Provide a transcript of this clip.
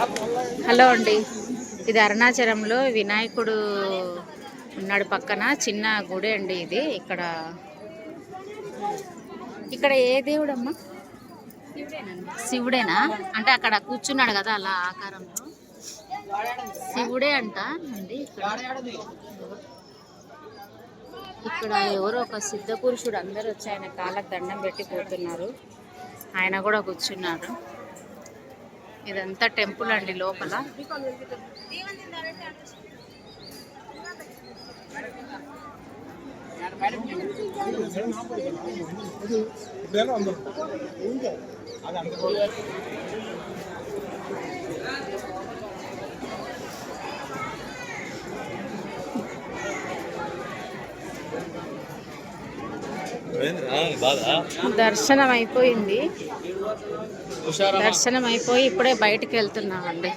Hello అండి. ఇది అరుణాచలంలో వినాయకుడు ఉన్నాడు పక్కన. చిన్న గుడి అండి ఇది. ఇక్కడ ఇక్కడ ఏ దేవుడమ్మా? శివుడేనా? అంటే అక్కడ కూర్చున్నాడు కదా అలా ఆకారంలో. శివుడే అంట అండి ఇక్కడ. ఎవరో ఒక సిద్ధ పురుషుడు అందరూ వచ్చి ఆయన కాళ్ళకు దండం పెట్టి పోతున్నారు. ఆయన కూడా కూర్చున్నారు. ఇదంతా టెంపుల్ అండి లోపల. దర్శనం అయిపోయింది. దర్శనం అయిపోయి ఇప్పుడే బయటికి వెళ్తున్నామండి.